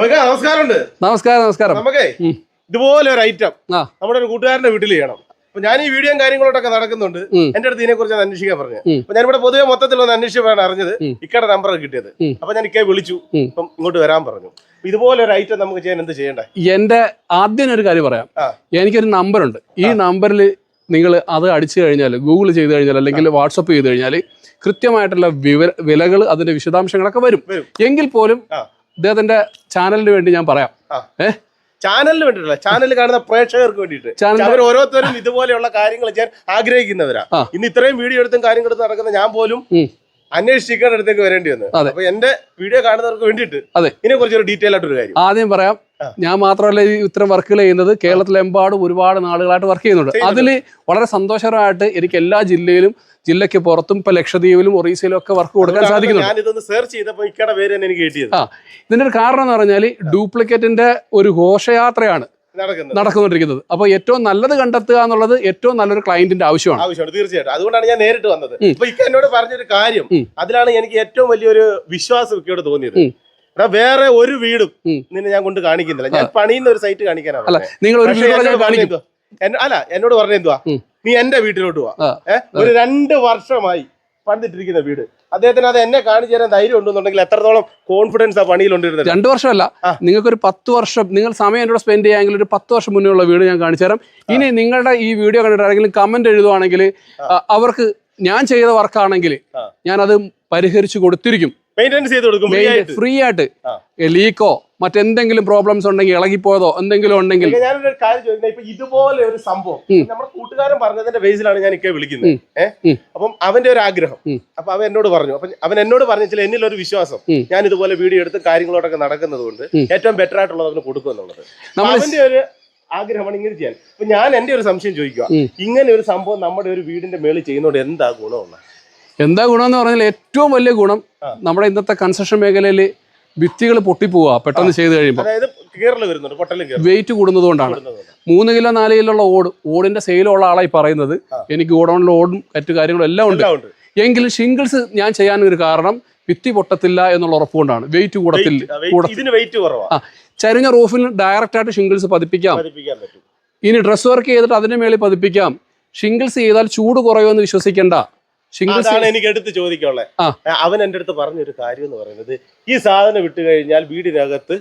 നമസ്കാരമുണ്ട് നമസ്കാരം നമസ്കാരം നമുക്കേ. ഇതുപോലെ ഒരു ഐറ്റം നമ്മുടെ ഒരു കൂട്ടുകാരന്റെ വീട്ടിൽ ചെയ്യണം അപ്പൊ ഞാൻ ഈ വീഡിയോയും കാര്യങ്ങളോട്ടൊക്കെ നടക്കുന്നുണ്ട്. എന്റെ അടുത്ത് ഇതിനെ കുറിച്ച് അന്വേഷിക്കാൻ പറഞ്ഞു. അപ്പൊ ഞാനിവിടെ പൊതുവെ മൊത്തത്തിൽ ഒന്ന് അന്വേഷിച്ചാണ് അറിഞ്ഞത്. ഇക്കടെ നമ്പർ കിട്ടിയത്. അപ്പൊ ഞാൻ ഇക്കെ വിളിച്ചു. അപ്പം ഇങ്ങോട്ട് വരാൻ പറഞ്ഞു ഇതുപോലെ ഒരു ഐറ്റം നമുക്ക് ചെയ്യാൻ എന്ത് ചെയ്യണ്ടേ എന്റെ ആദ്യം ഒരു കാര്യം പറയാം. എനിക്കൊരു നമ്പർ ഉണ്ട് ഈ നമ്പറിൽ നിങ്ങൾ അത് അടിച്ചു കഴിഞ്ഞാൽ ഗൂഗിൾ ചെയ്ത് കഴിഞ്ഞാൽ അല്ലെങ്കിൽ വാട്സപ്പ് ചെയ്ത് കഴിഞ്ഞാൽ കൃത്യമായിട്ടുള്ള വിവര വിലകൾ അതിന്റെ വിശദാംശങ്ങളൊക്കെ വരും. എങ്കിൽ പോലും. ഇദ്ദേഹത്തിന്റെ ചാനലിന് വേണ്ടി ഞാൻ പറയാം. ചാനലിന് വേണ്ടിട്ടല്ല ചാനൽ കാണുന്ന പ്രേക്ഷകർക്ക് വേണ്ടിയിട്ട് അവർ ഓരോരുത്തരും ഇതുപോലെയുള്ള കാര്യങ്ങൾ ചെയ്യാൻ ആഗ്രഹിക്കുന്നവരാ. ഇന്ന് ഇത്രയും വീഡിയോ എടുത്തും കാര്യങ്ങൾ നടക്കുന്ന ഞാൻ പോലും. അന്വേഷിക്കേണ്ട അടുത്തേക്ക് വരേണ്ടി വന്നു. അതെ. അപ്പൊ എന്റെ വീഡിയോ കാണുന്നവർക്ക് വേണ്ടിയിട്ട് അതെ. ഇതിനെ കുറിച്ച് ഒരു ഡീറ്റെയിൽ ആയിട്ട് ഒരു കാര്യം. ആദ്യം പറയാം ഞാൻ മാത്രമല്ല ഈ ഇത്തരം വർക്കുകൾ ചെയ്യുന്നത് കേരളത്തിലെമ്പാടും ഒരുപാട് നാളുകളായിട്ട് വർക്ക് ചെയ്യുന്നുണ്ട്. അതിൽ വളരെ സന്തോഷകരമായിട്ട് എനിക്ക് എല്ലാ ജില്ലയിലും ജില്ലയ്ക്ക് പുറത്തും ഇപ്പൊ ലക്ഷദ്വീപിലും ഒറീസയിലും ഒക്കെ വർക്ക് കൊടുക്കാൻ സാധിക്കുന്നുണ്ട്. ആ. ഇതിന്റെ ഒരു കാരണം എന്ന് പറഞ്ഞാൽ ഡ്യൂപ്ലിക്കേറ്റിന്റെ ഒരു ഘോഷയാത്രയാണ്. അപ്പൊ അപ്പോൾ ഏറ്റവും നല്ലത് കണ്ടെത്തുക എന്നുള്ളത് ഏറ്റവും നല്ലൊരു ക്ലയന്റിന്റെ ആവശ്യമാണ്. ആവശ്യമാണ് തീർച്ചയായിട്ടും. അതുകൊണ്ടാണ് ഞാൻ നേരിട്ട് വന്നത്. ഇപ്പൊ ഇക്ക എന്നോട് പറഞ്ഞൊരു കാര്യം. അതിലാണ് എനിക്ക് ഏറ്റവും വലിയൊരു വിശ്വാസം ഇക്കയോട് തോന്നിയത്. എടാ വേറെ ഒരു വീടും. നിന്നെ ഞാൻ കൊണ്ട് കാണിക്കുന്നില്ല. ഞാൻ പണിയുന്ന ഒരു സൈറ്റ് കാണിക്കാനാണ് അല്ല നിങ്ങൾ ഒരു കാണിക്കും? അല്ല എന്നോട് പറഞ്ഞ എന്തുവാ? നീ എന്റെ വീട്ടിലോട്ട് പോവാ ഒരു രണ്ട് വർഷമായി പണിതിട്ടിരിക്കുന്ന വീട്. അദ്ദേഹത്തിന് അത് എന്നെ കാണിച്ചു തരാൻ ധൈര്യം ഉണ്ടെന്നുണ്ടെങ്കിൽ എത്രത്തോളം കോൺഫിഡൻസ് ആ പണിയിലുണ്ടിരുന്നത്. രണ്ടു വർഷമല്ല. നിങ്ങൾക്ക് ഒരു പത്ത് വർഷം നിങ്ങൾ സമയം എന്നോട് സ്പെൻഡ് ചെയ്യാമെങ്കിൽ ഒരു പത്ത് വർഷം മുന്നേ ഉള്ള വീട് ഞാൻ കാണിച്ചു തരാം. ഇനി നിങ്ങളുടെ ഈ വീഡിയോ കണ്ടിട്ട് ആരെങ്കിലും കമന്റ് എഴുതുവാണെങ്കിൽ അവർക്ക് ഞാൻ ചെയ്ത വർക്കാണെങ്കിൽ ഞാൻ ഞാനത് പരിഹരിച്ചു കൊടുത്തിരിക്കും. മെയിന്റെനൻസ് ചെയ്ത് കൊടുക്കും ഫ്രീ ആയിട്ട്. ലീക്കോ മറ്റെന്തെങ്കിലും പ്രോബ്ലംസ് ഉണ്ടെങ്കിൽ ഇളകിപ്പോയതോ എന്തെങ്കിലും ഉണ്ടെങ്കിൽ ഞാനൊരു കാര്യം ചോദിക്കുന്നത് ഇപ്പൊ ഇതുപോലെ ഒരു സംഭവം. നമ്മുടെ കൂട്ടുകാരൻ പറഞ്ഞതിന്റെ ബേസിലാണ് ഞാൻ ഇക്കെ വിളിക്കുന്നത്. ഏഹ്. അപ്പം അവന്റെ ഒരു ആഗ്രഹം. അപ്പൊ അവൻ എന്നോട് പറഞ്ഞു അപ്പൊ അവൻ എന്നോട് പറഞ്ഞില്ല എന്നിൽ ഒരു വിശ്വാസം. ഞാൻ ഇതുപോലെ വീഡിയോ എടുത്ത് കാര്യങ്ങളോടൊക്കെ നടക്കുന്നത് കൊണ്ട്. ഏറ്റവും ബെറ്റർ ആയിട്ടുള്ളത് അവന് കൊടുക്കും എന്നുള്ളത് അവന്റെ ഒരു ആഗ്രഹമാണ് ഇങ്ങനെ ചെയ്യാൻ അപ്പൊ ഞാൻ എന്റെ ഒരു സംശയം ചോദിക്കുക. ഇങ്ങനെ ഒരു സംഭവം നമ്മുടെ ഒരു വീടിന്റെ മേളിൽ ചെയ്യുന്നതുകൊണ്ട് എന്താ ഗുണമുള്ള എന്താ ഗുണം എന്ന് പറഞ്ഞാൽ ഏറ്റവും വലിയ ഗുണം. നമ്മുടെ ഇന്നത്തെ കൺസ്ട്രക്ഷൻ മേഖലയിൽ ഭിത്തികൾ പൊട്ടിപ്പോവുക പെട്ടെന്ന് ചെയ്ത് കഴിയുമ്പോൾ വെയിറ്റ് കൂടുന്നതുകൊണ്ടാണ്. മൂന്ന് കിലോ നാല് കിലോ ഉള്ള ഓട് ഓടിന്റെ സെയിലുള്ള ആളായി പറയുന്നത്. എനിക്ക് ഗോഡൗണിൽ ഓടും മറ്റു കാര്യങ്ങളും എല്ലാം ഉണ്ട്. എങ്കിലും ഷിംഗിൾസ് ഞാൻ ചെയ്യാൻ ഒരു കാരണം ഭിത്തി പൊട്ടത്തില്ല എന്നുള്ള ഉറപ്പുകൊണ്ടാണ് വെയിറ്റ് കൂടത്തില്ല. ആ ചരിഞ്ഞ റൂഫിൽ ഡയറക്റ്റ് ആയിട്ട് ഷിംഗിൾസ് പതിപ്പിക്കാം. ഇനി ഡ്രസ് വർക്ക് ചെയ്തിട്ട് അതിന്റെ മേളിൽ പതിപ്പിക്കാം. ഷിംഗിൾസ് ചെയ്താൽ ചൂട് കുറയുമെന്ന് വിശ്വസിക്കേണ്ട. അതാണ് എനിക്ക് എടുത്ത് ചോദിക്കാനുള്ളത്. അവൻ എന്റെ അടുത്ത് പറഞ്ഞൊരു കാര്യം എന്ന് പറയുന്നത് ഈ സാധനം വിട്ടു കഴിഞ്ഞാൽ വീടിനകത്ത്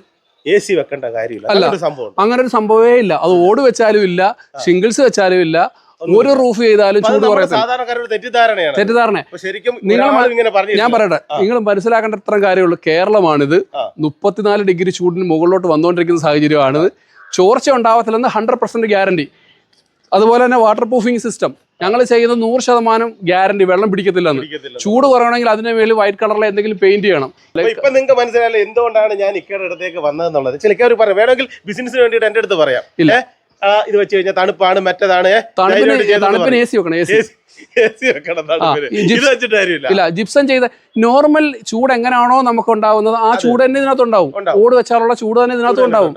എ സി വെക്കേണ്ട കാര്യമില്ല. അല്ല. അങ്ങനൊരു സംഭവം അങ്ങനെ ഒരു സംഭവമേ ഇല്ല. അത് ഓട് വെച്ചാലും ഇല്ല ഷിംഗിൾസ് വെച്ചാലും ഇല്ല ഒരു റൂഫ് ചെയ്താലും ചൂട് തെറ്റിദ്ധാരണയാണ്. തെറ്റിദ്ധാരണ. ശരിക്കും നിങ്ങൾ ഇങ്ങനെ പറഞ്ഞു ഞാൻ പറയട്ടെ. നിങ്ങൾ മനസ്സിലാക്കേണ്ട ഇത്രയും കാര്യമുള്ളൂ. കേരളമാണിത്. മുപ്പത്തിനാല് ഡിഗ്രി ചൂടിന് മുകളിലോട്ട് വന്നുകൊണ്ടിരിക്കുന്ന സാഹചര്യമാണ് ചോർച്ച ഉണ്ടാവത്തില്ലെന്ന് ഹൺഡ്രഡ് പെർസെന്റ് ഗ്യാരണ്ടി. അതുപോലെ തന്നെ വാട്ടർ പ്രൂഫിംഗ് സിസ്റ്റം. ഞങ്ങൾ ചെയ്യുന്ന നൂറ് ശതമാനം ഗ്യാരണ്ടി വെള്ളം പിടിക്കത്തില്ലെന്ന്. പിടിക്കത്തില്ല. ചൂട് കുറയണമെങ്കിൽ അതിന്റെ മേളിൽ വൈറ്റ് കളറിൽ എന്തെങ്കിലും പെയിന്റ് ചെയ്യണം. ഇപ്പൊ നിങ്ങൾക്ക് മനസ്സിലായാലും എന്തുകൊണ്ടാണ് ഞാൻ ഇക്കയുടെ അടുത്തേക്ക് വന്നതെന്നുള്ളത്? ചിലക്കാർ പറയാം വേണമെങ്കിൽ ബിസിനസിന് വേണ്ടിയിട്ട് എന്റെ അടുത്ത് പറയാം. ഇല്ല. ഇത് വെച്ച് കഴിഞ്ഞാൽ തണുപ്പാണ് മറ്റേതാണ് ഏ? തണുപ്പിന് ധൈര്യമായിട്ട് ചെയ്തോന്ന് തണുപ്പിന് എ സി വെക്കണം എ സി. വെക്കണം തണുപ്പിന്. ഈ ജിപ്സ്- ഇത് വെച്ചിട്ട് കാര്യമില്ല. ഇല്ല ജിപ്സം ചെയ്ത നോർമൽ ചൂട് എങ്ങനെയാണോ നമുക്ക് ഉണ്ടാവുന്നത് ആ ചൂട് തന്നെ ഇതിനകത്ത് ഉണ്ടാവും. ഓട് വെച്ചാലുള്ള ചൂട് തന്നെ ഇതിനകത്ത് ഉണ്ടാവും.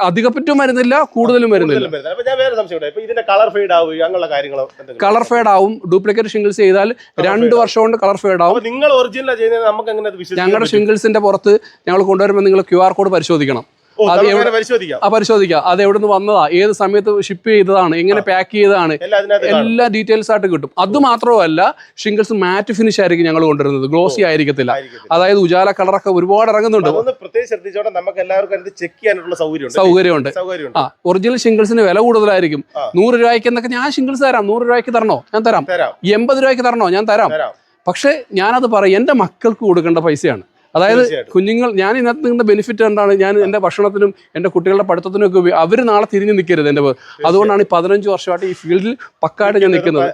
അധികപ്പറ്റും വരുന്നില്ല കൂടുതലും വരുന്നില്ല. ഇതിന്റെ കളർ ഫെയ്ഡ് ആവുക അങ്ങനെയുള്ള കാര്യങ്ങളോ കളർ ഫേഡ് ആവും. ഡ്യൂപ്ലിക്കേറ്റ് ഷിംഗിൾസ് ചെയ്താൽ രണ്ട് വർഷം കൊണ്ട് കളർ ഫേഡ് ആവും. നിങ്ങൾ ഒറിജിനൽ ചെയ്യുന്നത് നമുക്ക് ഞങ്ങളുടെ ഷിംഗിൾസിന്റെ പുറത്ത് ഞങ്ങൾ കൊണ്ടുവരുമ്പോൾ നിങ്ങൾ ക്യു ആർ കോഡ് പരിശോധിക്കണം. അത് പരിശോധിക്കാം. ആ പരിശോധിക്കുക അത് എവിടെ നിന്ന് വന്നതാ? ഏത് സമയത്ത് ഷിപ്പ് ചെയ്തതാണ്? എങ്ങനെ പാക്ക് ചെയ്തതാണ്? എല്ലാം ഡീറ്റെയിൽസ് ആയിട്ട് കിട്ടും. അത് മാത്രമല്ല ഷിംഗിൾസ് മാറ്റ് ഫിനിഷ് ആയിരിക്കും ഞങ്ങൾ കൊണ്ടുവരുന്നത്. ഗ്ലോസി ആയിരിക്കത്തില്ല. അതായത് ഉജാല കളറൊക്കെ ഒരുപാട് ഇറങ്ങുന്നുണ്ട്. പ്രത്യേകം ശ്രദ്ധിച്ചോടെ നമുക്ക് എല്ലാവർക്കും ചെക്ക് ചെയ്യാനുള്ള സൗകര്യം സൗകര്യമുണ്ട്. ആ ഒറിജിനൽ ഷിംഗിൾസിന് വില കൂടുതലായിരിക്കും. നൂറ് രൂപയ്ക്ക് എന്നൊക്കെ ഞാൻ ഷിംഗിൾസ് തരാം. നൂറ് രൂപയ്ക്ക് തരണോ? ഞാൻ തരാം. എൺപത് രൂപയ്ക്ക് തരണോ? ഞാൻ തരാം. പക്ഷെ പക്ഷേ ഞാനത് പറയും. എന്റെ മക്കൾക്ക് കൊടുക്കേണ്ട പൈസയാണ്. അതായത് കുഞ്ഞുങ്ങൾ ഞാൻ ഇതിനകത്ത് നിങ്ങളുടെ ബെനിഫിറ്റ് എന്താണ്? ഞാൻ എന്റെ ഭക്ഷണത്തിനും എന്റെ കുട്ടികളുടെ പഠിത്തത്തിനും ഒക്കെ അവർ നാളെ തിരിഞ്ഞു നിൽക്കരുത് എന്റെ അതുകൊണ്ടാണ് ഈ പതിനഞ്ച് വർഷമായിട്ട് ഈ ഫീൽഡിൽ പക്കായിട്ട് ഞാൻ നിൽക്കുന്നത്.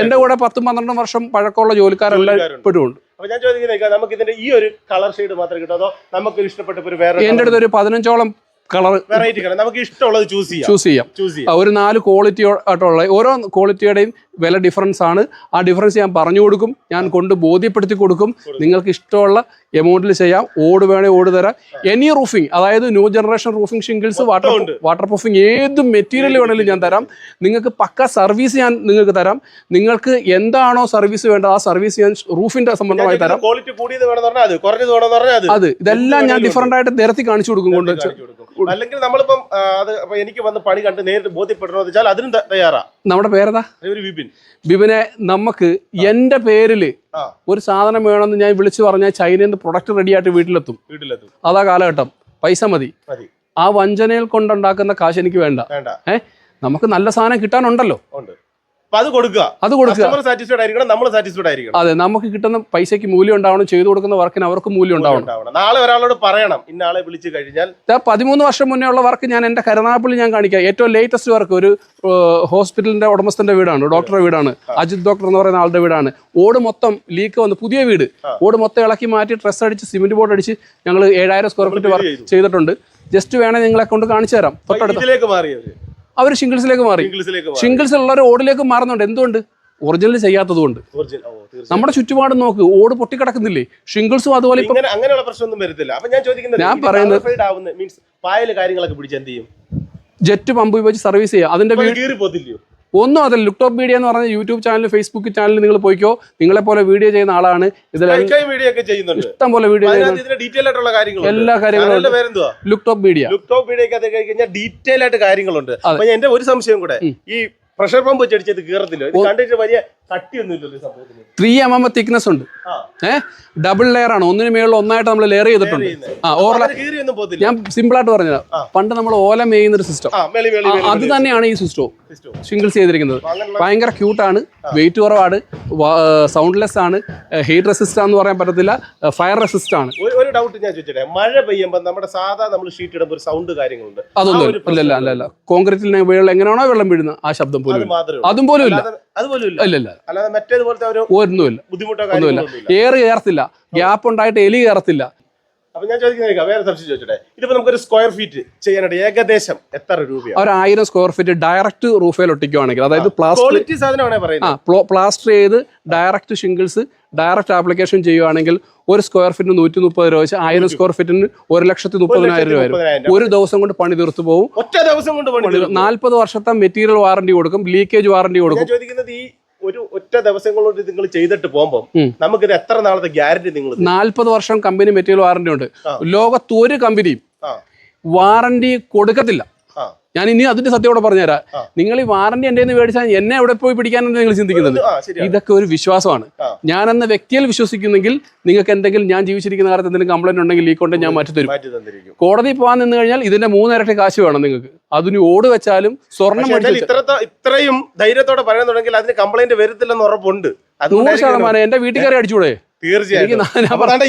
എന്റെ കൂടെ പത്തും പന്ത്രണ്ടും വർഷം പഴക്കമുള്ള ജോലിക്കാരെല്ലാം. ഇപ്പോഴും ഉണ്ട് അപ്പൊ ഞാൻ ചോദിക്കുന്നത് നമുക്ക് ഇതിന്റെ ഈ ഒരു കളർ ഷെയ്ഡ് മാത്രമേ കിട്ടൂ? അതോ നമുക്ക് ഇഷ്ടപ്പെട്ട ഒരു വേറെ എന്റെ അടുത്ത് ഒരു പതിനഞ്ചോളം കളർ വെറൈറ്റി കളർ നമുക്ക് ഇഷ്ടമുള്ളത് ചൂസ് ചെയ്യാം. ചൂസ് ചെയ്യാം. ചൂസ് ചെയ്യാം. ഒരു നാല് ക്വാളിറ്റി ആയിട്ടുള്ള ഓരോ ക്വാളിറ്റിയുടെയും വില ഡിഫറൻസ് ആണ്. ആ ഡിഫറൻസ് ഞാൻ പറഞ്ഞു കൊടുക്കും. ഞാൻ കൊണ്ട് ബോധ്യപ്പെടുത്തി കൊടുക്കും. നിങ്ങൾക്ക് ഇഷ്ടമുള്ള എമൗണ്ടിൽ ചെയ്യാം. ഓട് വേണേ ഓട് തരാം. എനി റൂഫിംഗ് അതായത് new generation roofing shingles water. Waterproofing ഏത് മെറ്റീരിയൽ വേണമെങ്കിലും ഞാൻ തരാം. നിങ്ങൾക്ക് പക്ക സർവീസ് ഞാൻ നിങ്ങൾക്ക് തരാം. നിങ്ങൾക്ക് എന്താണോ സർവീസ് വേണ്ടത് ആ സർവീസ് ഞാൻ റൂഫിന്റെ സംബന്ധമായി തരാം. അത്. ഇതെല്ലാം ഞാൻ വേണേലും ഡിഫറന്റ് ആയിട്ട് നിരത്തി കാണിച്ചു കൊടുക്കും കൊണ്ട്. അല്ലെങ്കിൽ നമ്മളിപ്പം അത് എനിക്ക് വന്ന് പണി കണ്ട് നേരിട്ട് ബോധ്യപ്പെടണമെന്ന് വെച്ചാൽ അതിനും തയ്യാറാ. നമ്മുടെ പേരെന്താ? ഒരു വിപിൻ. വിപിനെ നമുക്ക് എന്റെ പേരിൽ ഒരു സാധനം വേണമെന്ന് ഞാൻ വിളിച്ചു പറഞ്ഞാൽ ചൈനയിൽ നിന്ന് പ്രൊഡക്റ്റ് റെഡി ആയിട്ട് വീട്ടിലെത്തും. വീട്ടിലെത്തും. അതാ കാലഘട്ടം. പൈസ മതി. ആ വഞ്ചനയിൽ കൊണ്ടുണ്ടാക്കുന്ന കാശ് എനിക്ക് വേണ്ട. ഏഹ് നമുക്ക് നല്ല സാധനം കിട്ടാനുണ്ടല്ലോ. അത് കൊടുക്കുക. അത് കൊടുക്കുക. സാറ്റിസ്ഫൈഡ് ആയിരിക്കണം നമ്മൾ സാറ്റിസ്ഫൈഡ് ആയിരിക്കണം. അതെ നമുക്ക് കിട്ടുന്ന പൈസയ്ക്ക് മൂല്യം ഉണ്ടാവണം ചെയ്തു കൊടുക്കുന്ന വർക്കിന് അവർക്ക് മൂല്യം ഉണ്ടാവണം. നാളെ ഒരാളോട് പറയണം ഇന്നാളെ വിളിച്ചു കഴിഞ്ഞാൽ പതിമൂന്ന് വർഷം മുന്നേ ഉള്ള വർക്ക് ഞാൻ എന്റെ കരുനാഗപ്പള്ളി ഞാൻ കാണിക്കാം. ഏറ്റവും ലേറ്റസ്റ്റ് വർക്ക് ഒരു ഹോസ്പിറ്റലിന്റെ ഉടമസ്ഥന്റെ വീടാണ് ഡോക്ടറുടെ വീടാണ് അജിത് ഡോക്ടർ എന്ന് പറയുന്ന ആളുടെ വീടാണ്. ഓട് മൊത്തം ലീക്ക് വന്ന് പുതിയ വീട്. ഓട് മൊത്തം ഇളക്കി മാറ്റി ഡ്രസ് അടിച്ച് സിമെന്റ് ബോർഡ് അടിച്ച് ഞങ്ങൾ ഏഴായിരം സ്ക്വയർ ഫീറ്റ് വർക്ക് ചെയ്തിട്ടുണ്ട്. ജസ്റ്റ് വേണേ നിങ്ങളെ കൊണ്ട് കാണിച്ചു തരാം. തൊട്ടടുത്ത് അവർ ഷിംഗിൾസിലേക്ക് മാറി. സിംഗിൾസിൽ മാറി. ഷിംഗിൾസ് ഉള്ളവർ ഓടിലേക്ക് മാറുന്നുണ്ട്. എന്തുകൊണ്ട്? ഒറിജിനൽ ചെയ്യാത്തത് കൊണ്ട് ഓ, നമ്മുടെ ചുറ്റുപാട് നോക്ക് ഓട് പൊട്ടിക്കിടക്കുന്നില്ലേ? ഷിംഗിൾസും അതുപോലെ അങ്ങനെയുള്ള പ്രശ്നമൊന്നും വരത്തില്ല. അപ്പൊ ഞാൻ ചോദിക്കുന്നത് ഞാൻ പറയുന്നത് മീൻസ് പായൽ കാര്യങ്ങളൊക്കെ പിടിച്ച് എന്ത് ചെയ്യും? ജെറ്റ് പമ്പ് ഉപയോഗിച്ച് സർവീസ് ചെയ്യുക അതിന്റെ ഒന്നും അതല്ല. ലുക്ടോപ്പ് മീഡിയ എന്ന് പറഞ്ഞ യൂട്യൂബ് ചാനൽ ഫേസ്ബുക്ക് ചാനൽ നിങ്ങൾ പോയിക്കോ. നിങ്ങളെ പോലെ വീഡിയോ ചെയ്യുന്ന ആളാണ്. ഇതിൽ ഇഷ്ടം പോലെ വീഡിയോ എല്ലാ കാര്യങ്ങളും Looktop media. Looktop media detail ആയിട്ട് കാര്യങ്ങളുണ്ട്. എന്റെ ഒരു സംശയം കൂടെ. ഈ പ്രഷർ പമ്പ് വെച്ചടിച്ചത് കീറത്തില്ല? ഇത് കണ്ടിട്ട് വലിയ ത്രീ എം എം തിക്നെസ് ഉണ്ട്. ഏഹ് ഡബിൾ ലെയർ ആണ്. ഒന്നിനു മേളിൽ ഒന്നായിട്ട് നമ്മൾ ലെയർ ചെയ്തിട്ടുണ്ട്. ആ ഓർല ഞാൻ സിമ്പിൾ ആയിട്ട് പറഞ്ഞുള്ളത് ആ. പണ്ട് നമ്മൾ ഓല മേയുന്ന ഒരു സിസ്റ്റം അത് തന്നെയാണ് ഈ സിസ്റ്റവും സിസ്റ്റം. ഷിംഗിൾസ് ചെയ്തിരിക്കുന്നത്. ഭയങ്കര ക്യൂട്ടാണ് വെയിറ്റ് കുറവാണ്. സൗണ്ട്ലെസ് ആണ്. ഹീറ്റ് റെസിസ്റ്റ് എന്ന് പറയാൻ പറ്റത്തില്ല. ഫയർ റെസിസ്റ്റ് ആണ്. ഒരു ഡൗട്ട് ഞാൻ ചോദിച്ചോട്ടെ. മഴ പെയ്യുമ്പോൾ നമ്മുടെ സാധാ നമ്മൾ ഷീറ്റ് ഇടുമ്പോൾ ഒരു സൗണ്ട് കാര്യങ്ങളുണ്ട്. അതൊന്നും ഇല്ല. അല്ല അല്ല കോൺക്രീറ്റിൽ വെള്ളം എങ്ങനെയാണോ വെള്ളം വീഴുന്നത് ആ ശബ്ദം പോലും അത് പോലും ഇല്ല. അതുപോലും ഇല്ല ഇല്ല. അല്ലാതെ മറ്റേതുപോലത്തെ ഒരു ഒന്നുമില്ല. ബുദ്ധിമുട്ടോ ഒന്നുമില്ല. കയറത്തില്ല. ഗ്യാപ്പ് ഉണ്ടായിട്ട് എലി കയറത്തില്ല. അപ്പൊ ഞാൻ ചോദിക്കുന്നത് വേറെ സംശയം ചോദിച്ചോട്ടെ? ഇതിപ്പോ നമുക്കൊരു സ്ക്വയർ ഫീറ്റ് ചെയ്യാനായിട്ട് ഏകദേശം എത്ര രൂപയാണ്? ഒരു ആയിരം സ്ക്വയർ ഫീറ്റ് ഡയറക്റ്റ് റൂഫേൽ ഒട്ടിക്കുവാണെങ്കിൽ അതായത് പ്ലാസ്റ്റർ ക്വാളിറ്റി സാധനമാണേ പറയുന്നത്? പ്ലാസ്റ്റർ ചെയ്ത് ഡയറക്റ്റ് ഷിംഗിൾസ് ഡയറക്റ്റ് ആപ്ലിക്കേഷൻ ചെയ്യുവാണെങ്കിൽ ഒരു സ്ക്വയർ ഫീറ്റിന് നൂറ്റി മുപ്പത് രൂപ വെച്ച് ആയിരം സ്ക്വയർ ഫീറ്റിന് ഒരു ലക്ഷത്തി മുപ്പതിനായിരം രൂപ വരും. ഒരു ദിവസം കൊണ്ട് പണി തീർത്തു പോകും ഒറ്റ ദിവസം കൊണ്ട് പണി. നാൽപ്പത് വർഷത്തെ മെറ്റീരിയൽ വാറണ്ടി കൊടുക്കും ലീക്കേജ് വാറണ്ടി കൊടുക്കും. ചോദിക്കുന്നത് ഈ ഒരു ഒറ്റ ദിവസം കൊണ്ട് നിങ്ങൾ ചെയ്തിട്ട് പോകുമ്പോൾ നമുക്ക് നമുക്കിത് എത്ര നാളത്തെ ഗ്യാരണ്ടി നിങ്ങൾ നാൽപ്പത് വർഷം കമ്പനി മെറ്റീരിയൽ വാറണ്ടി ഉണ്ട്. ലോകത്തൊരു ലോകത്ത് ഒരു കമ്പനിയും വാറന്റി വാറണ്ടി കൊടുക്കത്തില്ല. ഞാൻ ഇനി അതിന്റെ സത്യം പറഞ്ഞുതരാം. ആ. നിങ്ങൾ ഈ വാറന്റി എന്റെ നിന്ന് മേടിച്ചാൽ എന്നെ എവിടെ പോയി പിടിക്കാനാണ് നിങ്ങൾ ചിന്തിക്കുന്നത്? ഇതൊക്കെ ഒരു വിശ്വാസമാണ്. ഞാൻ എന്ന വ്യക്തിയിൽ വിശ്വസിക്കുന്നെങ്കിൽ നിങ്ങൾക്ക് എന്തെങ്കിലും ഞാൻ ജീവിച്ചിരിക്കുന്ന കാലത്ത് എന്തെങ്കിലും കംപ്ലൈന്റ് ഉണ്ടെങ്കിൽ ഈ കൊണ്ട് ഞാൻ മാറ്റി തരും. കോടതി പോകാൻ നിന്ന് കഴിഞ്ഞാൽ ഇതിന്റെ മൂന്നിരട്ടി കാശ് വേണം നിങ്ങൾക്ക്. അതിന് ഓട് വെച്ചാലും സ്വർണം ഇത്രയും ധൈര്യത്തോടെ പറയാൻ പറയുന്നുണ്ടെങ്കിൽ അതിന് കംപ്ലൈന്റ് വരത്തില്ലെന്ന് ഉറപ്പുണ്ട്. നൂറ് ശതമാനം എന്റെ വീട്ടുകാരെ കയറി തീർച്ചയായിട്ടും.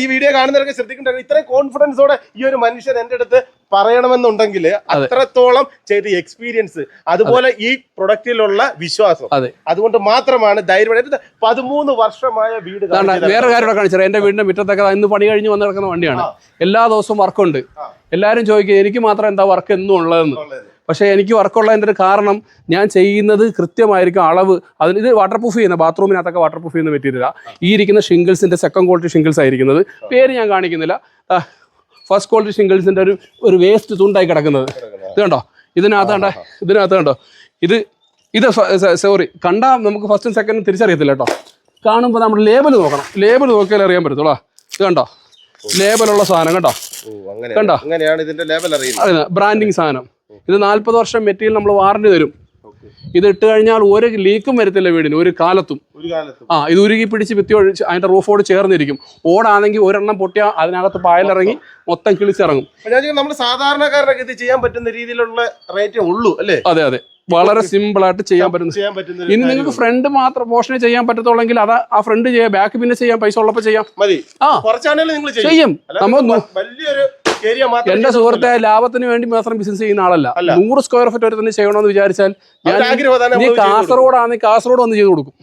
ഈ വീഡിയോ കാണുന്നവരൊക്കെ ശ്രദ്ധിക്കേണ്ടത് ഇത്രയും കോൺഫിഡൻസോടെ ഈ ഒരു മനുഷ്യൻ എന്റെ അടുത്ത് പറയണമെന്നുണ്ടെങ്കിൽ അത്രത്തോളം ചെയ്ത എക്സ്പീരിയൻസ് അതുപോലെ ഈ പ്രൊഡക്റ്റിലുള്ള വിശ്വാസം. അതുകൊണ്ട് മാത്രമാണ് ധൈര്യമായിട്ട് പതിമൂന്ന് വർഷമായ വീട് വേറെ കാര്യം കാണിച്ചത് എന്റെ വീടിന്റെ മുറ്റത്തൊക്കെ ഇന്ന് പണി കഴിഞ്ഞ് വന്ന് കിടക്കുന്ന വണ്ടിയാണ്. എല്ലാ ദിവസവും വർക്കുണ്ട് എല്ലാരും എല്ലാവരും ചോദിക്കും എനിക്ക് മാത്രം എന്താ വർക്ക് എന്നും ഉള്ളതെന്ന്. പക്ഷേ എനിക്ക് വർക്കുള്ളതിന്റെ ഒരു കാരണം ഞാൻ ചെയ്യുന്നത് കൃത്യമായിരിക്കും അളവ്. അതിന് ഇത് വാട്ടർ പ്രൂഫ് ചെയ്യുന്ന ബാത്റൂമിനകത്തൊക്കെ വാട്ടർ പ്രൂഫ് ചെയ്യുന്ന മെറ്റീരിയലാണ് ഈ ഇരിക്കുന്ന ഷിംഗിൾസിന്റെ സെക്കൻഡ് ക്വാളിറ്റി ഷിംഗിൾസ് ആയിരിക്കുന്നത്. പേര് ഞാൻ കാണിക്കുന്നില്ല. ഫസ്റ്റ് ക്വാളിറ്റി ഷിംഗിൾസിന്റെ ഒരു ഒരു വേസ്റ്റ് തുണ്ടായി കിടക്കുന്നത്. ഇത് കണ്ടോ? ഇതിനകത്ത് കണ്ടോ ഇതിനകത്ത് കണ്ടോ? ഇത് ഇത് സോറി കണ്ടാൽ നമുക്ക് ഫസ്റ്റും സെക്കൻഡും തിരിച്ചറിയത്തില്ല കേട്ടോ. കാണുമ്പോൾ നമ്മൾ ലേബൽ നോക്കണം. ലേബൽ നോക്കിയാലേ അറിയാൻ പറ്റത്തുള്ളൂ. ഇത് കണ്ടോ? ലേബലുള്ള സാധനം കേട്ടോ കണ്ടോ? ബ്രാൻഡിങ് സാധനം. ഇത് നാൽപ്പത് വർഷം മെറ്റീരിയൽ നമ്മൾ വാറണ്ടി തരും. ഇത് ഇട്ട് കഴിഞ്ഞാൽ ഒരു ലീക്കും വരത്തില്ല വീടിന് ഒരു കാലത്തും. ആ ഇത് ഉരുകി പിടിച്ച് ഭിത്തി ഒഴിച്ച് അതിന്റെ റൂഫോട് ചേർന്നിരിക്കും. ഓടാണെങ്കിൽ ഒരെണ്ണം പൊട്ടിയാൽ അതിനകത്ത് പായലിറങ്ങി മൊത്തം കിളിച്ചിറങ്ങും. നമ്മൾ സാധാരണക്കാരനൊക്കെ ഇത് ചെയ്യാൻ പറ്റുന്ന രീതിയിലുള്ള റേറ്റേ ഉള്ളൂ അല്ലേ? അതെ അതെ. വളരെ സിമ്പിൾ ആയിട്ട് ചെയ്യാൻ പറ്റുന്ന ചെയ്യാൻ പറ്റുന്ന ഒരു ഇനി നിങ്ങൾക്ക് ഫ്രണ്ട് മാത്രം പോർഷനെ ചെയ്യാൻ പറ്റത്തുള്ളെങ്കിൽ അത് ആ ഫ്രണ്ട് ചെയ്യാം ബാക്ക് പിന്നെ ചെയ്യാം പൈസ ഉള്ളപ്പോ ചെയ്യാം. മതി. ആ. കുറച്ചാണെങ്കിലും നിങ്ങൾ ചെയ്യും. നമ്മൾ വലിയൊരു എന്റെ സുഹൃത്തെ ലാഭത്തിന് വേണ്ടി മാത്രം ബിസിനസ് ചെയ്യുന്ന ആളല്ല. നൂറ് സ്ക്വയർ ഫീറ്റ് വരെ തന്നെ ചെയ്യണമെന്ന് വിചാരിച്ചാൽ ഞാൻ നീ. കാസർഗോഡാണെങ്കിൽ കാസർഗോഡ് വന്ന് ചെയ്ത് കൊടുക്കും.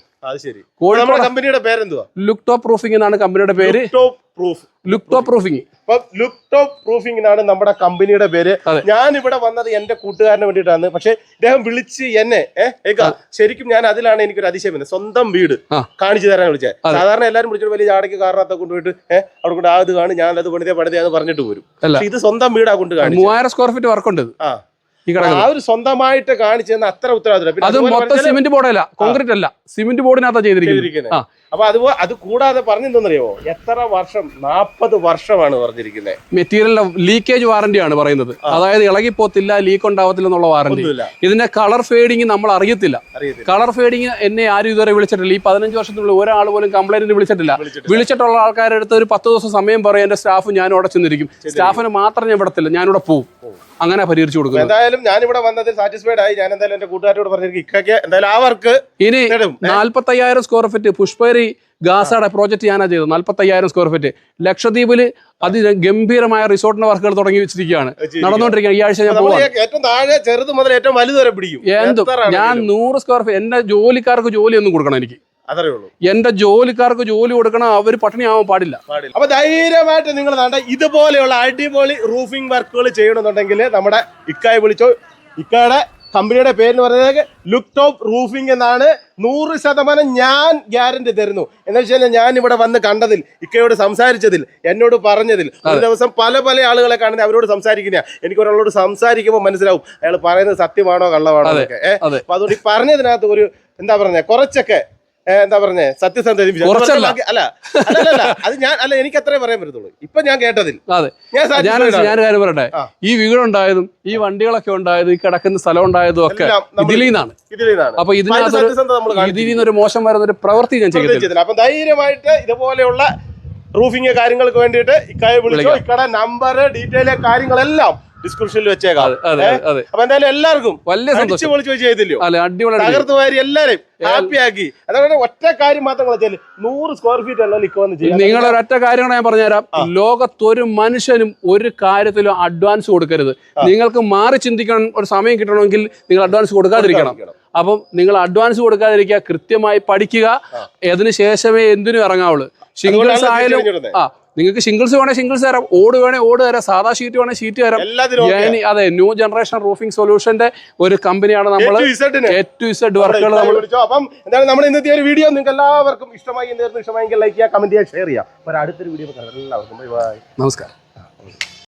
കോഴിക്കോട് കമ്പനിയുടെ പേരെന്തുവാ? ലുക്ക് ടോപ്പ് പ്രൂഫിംഗ് എന്നാണ് കമ്പനിയുടെ പേര്. Top proof look top proofing അപ്പൊ ലുക്ക് ടോപ്പ് പ്രൂഫിംഗ് എന്നാണ് നമ്മുടെ കമ്പനിയുടെ പേര്. ഞാൻ ഇവിടെ വന്നത് എന്റെ കൂട്ടുകാരന് വേണ്ടിയിട്ടാണ്. പക്ഷെ ഇദ്ദേഹം വിളിച്ച് എന്നെ ശരിക്കും ഞാൻ അതിലാണ് എനിക്കൊരു അതിശയം വരുന്നത് സ്വന്തം വീട്. കാണിച്ചു തരാൻ വിളിച്ചത്. സാധാരണ എല്ലാരും വിളിച്ചിട്ട് വലിയ ചാടയ്ക്ക് കാരണത്തെ കൊണ്ടുപോയിട്ട് ഏഹ് അവിടെ കൊണ്ട് ആത് കാണും ഞാൻ അത് പണിതേ പണിതേ പറഞ്ഞിട്ട് പോരും. ഇത് സ്വന്തം വീടാ കൊണ്ട് കാണിച്ചു മൂവായിരം സ്ക്വയർ ഫീറ്റ് വർക്കുണ്ട്. ആ. ആ ഒരു സ്വന്തമായിട്ട് കാണിച്ചു തന്ന അത്ര ഉത്തരവാദിത്തം അത് മൊത്തം സിമെന്റ് ബോർഡല്ല കോൺക്രീറ്റ് അല്ല. സിമെന്റ് ബോർഡിനകത്താണ് ചെയ്തിരിക്കുന്നത്. അപ്പൊ അത് അത് കൂടാതെ പറഞ്ഞെന്തറിയോ എത്ര വർഷം? നാപ്പത് വർഷമാണ് പറഞ്ഞിരിക്കുന്നത് മെറ്റീരിയലിന്റെ ലീക്കേജ് വാറന്റി ആണ് പറയുന്നത്. അതായത് ഇളകിപ്പോത്തില്ല ലീക്ക് ഉണ്ടാവത്തില്ല എന്നുള്ള വാറന്റി ഇതിന്റെ കളർ ഫേഡിങ് നമ്മൾ അറിയത്തില്ല. കളർ ഫേഡിങ് എന്നെ ആരും ഇതുവരെ വിളിച്ചിട്ടില്ല. ഈ പതിനഞ്ച് വർഷത്തിനുള്ളിൽ ഒരാൾ പോലും കംപ്ലൈന്റ് വിളിച്ചിട്ടില്ല. വിളിച്ചിട്ടുള്ള ആൾക്കാരുടെ അടുത്ത് ഒരു പത്ത് ദിവസം സമയം പറയും എന്റെ സ്റ്റാഫ് ഞാൻ അവിടെ ചെന്നിരിക്കും. സ്റ്റാഫിന് മാത്രം ഞാൻ വിടത്തില്ല ഞാനിവിടെ പോകും അങ്ങനെ പരിഹരിച്ചു കൊടുക്കും എന്തായാലും ഞാൻ ഇവിടെ വന്നതിൽ സാറ്റിസ്ഫൈഡ് ആയി. ഞാൻ എന്തായാലും എന്റെ കൂട്ടുകാരോട് പറഞ്ഞിരിക്കും ഇക്കൊക്കെ എന്തായാലും ആ വർക്ക് ഇനി നാല്പത്തയ്യായിരം അയ്യായിരം സ്ക്വയർ ഫീറ്റ് പുഷ്പേരി ഗാസയുടെ പ്രോജക്റ്റ് ഞാനാ ചെയ്തത്. നാൽപ്പത്തി അയ്യായിരം സ്ക്വയർ ഫീറ്റ് ലക്ഷദ്വീപിൽ അതിഗംഭീരമായ റിസോർട്ടിന്റെ വർക്കുകൾ തുടങ്ങി വെച്ചിരിക്കുകയാണ്. നടന്നുകൊണ്ടിരിക്കുകയാണ് ഈ ആഴ്ച ഞാൻ പോകും എന്തും? ഞാൻ. നൂറ് സ്ക്വയർ ഫീറ്റ് എന്റെ ജോലിക്കാർക്ക് ജോലി ഒന്നും കൊടുക്കണം എനിക്ക്. എന്റെ ജോലിക്കാർക്ക് ജോലി കൊടുക്കണം അവർ പട്ടിണിയാവാൻ പാടില്ല. പാടില്ല. അപ്പൊ ധൈര്യമായിട്ട് നിങ്ങൾ ഇതുപോലെയുള്ള അടിപൊളി റൂഫിംഗ് വർക്കുകൾ ചെയ്യണമെന്നുണ്ടെങ്കിൽ നമ്മുടെ ഇക്കായെ വിളിച്ചോ. ഇക്കയുടെ കമ്പനിയുടെ പേര് പറയുന്നത് ലുക്ക് ടോപ്പ് റൂഫിംഗ് എന്നാണ് നൂറ് ശതമാനം ഞാൻ ഗ്യാരണ്ടി തരുന്നു. എന്ന് വെച്ച് കഴിഞ്ഞാൽ ഞാൻ ഇവിടെ വന്ന് കണ്ടതിൽ ഇക്കയോട് സംസാരിച്ചതിൽ എന്നോട് പറഞ്ഞതിൽ ഒരു ദിവസം പല പല ആളുകളെ കാണുന്നത് അവരോട് സംസാരിക്കുന്ന എനിക്ക് ഒരാളോട് സംസാരിക്കുമ്പോൾ മനസ്സിലാവും അയാൾ പറയുന്നത് സത്യമാണോ കള്ളമാണോ എന്നൊക്കെ. ഏഹ് അപ്പൊ അതുകൊണ്ട് ഈ പറഞ്ഞതിനകത്ത് ഒരു എന്താ പറഞ്ഞ കുറച്ചൊക്കെ എന്താ പറഞ്ഞേ? സത്യസന്ധത. അല്ല അല്ല അത് ഞാൻ അല്ല എനിക്ക് അത്രേ പറയാൻ പറ്റത്തുള്ളൂ. ഇപ്പൊ ഞാൻ കേട്ടതിൽ. അതെ. ഞാൻ ഞാൻ കാര്യം പറയട്ടെ. ഈ വീടുണ്ടായതും ഈ വണ്ടികളൊക്കെ ഉണ്ടായതും ഈ കിടക്കുന്ന സ്ഥലം ഉണ്ടായതും ഒക്കെ ഇതിലീന്നാണ്. ഇതിൽ നിന്നാണ് അപ്പൊ ഇതിനകത്ത് നമ്മൾ ഇതിൽ നിന്നൊരു മോശം വരുന്ന ഒരു പ്രവൃത്തി ഞാൻ ചെയ്തു അപ്പൊ ധൈര്യമായിട്ട് ഇതുപോലെയുള്ള റൂഫിങ് കാര്യങ്ങൾക്ക് വേണ്ടിയിട്ട് ഇക്കായ വിളിച്ചോ ഇക്കടെ നമ്പർ ഡീറ്റെയിൽ കാര്യങ്ങളെല്ലാം ഡിസ്ക്രിപ്ഷനിൽ വെച്ചേക്കാം? അപ്പൊ എന്തായാലും എല്ലാവർക്കും വലിയ സന്തോഷം. ചെയ്തില്ലോ തകർത്ത് വാരി എല്ലാരെയും ഹാപ്പി ആക്കി അതുകൊണ്ട് ഒറ്റ കാര്യം മാത്രം വെച്ചാൽ നൂറ് സ്ക്വയർ ഫീറ്റ് അല്ല ലിക്ക് വന്ന് ചെയ്യാൻ നിങ്ങൾ ഒരൊറ്റ കാര്യമാണ് ഞാൻ പറഞ്ഞുതരാം. ലോകത്തൊരു മനുഷ്യനും ഒരു കാര്യത്തിലും അഡ്വാൻസ് കൊടുക്കരുത്. നിങ്ങൾക്ക് മാറി ചിന്തിക്കണം ഒരു സമയം കിട്ടണമെങ്കിൽ നിങ്ങൾ അഡ്വാൻസ് കൊടുക്കാതിരിക്കണം. അപ്പം നിങ്ങൾ അഡ്വാൻസ് കൊടുക്കാതിരിക്കുക കൃത്യമായി പഠിക്കുക. അതിനുശേഷമേ എന്തിനും ഇറങ്ങാവുള്ളൂ. സിംഗിൾസ് ആയാലും ആ നിങ്ങൾക്ക് സിംഗിൾസ് വേണേ സിംഗിൾസ് തരാം ഓട് വേണേ ഓട് തരാം സാധാ ഷീറ്റ് വേണേ ഷീറ്റ് തരാം. അതെ ന്യൂ ജനറേഷൻ റൂഫിംഗ് സൊല്യൂഷന്റെ ഒരു കമ്പനിയാണ് നമ്മൾ ഇസഡ് വർക്കുകൾ നമ്മൾ. അപ്പം എന്താണ് നമ്മൾ ഇന്നത്തെ ഒരു വീഡിയോ നിങ്ങൾക്ക് എല്ലാവർക്കും ഇഷ്ടമായി ഇഷ്ടമായെങ്കിൽ ലൈക്ക് ചെയ്യുക കമന്റ് ചെയ്യുക ഷെയർ ചെയ്യുക. അപ്പോൾ അടുത്തൊരു വീഡിയോ എല്ലാവർക്കും നമസ്കാരം.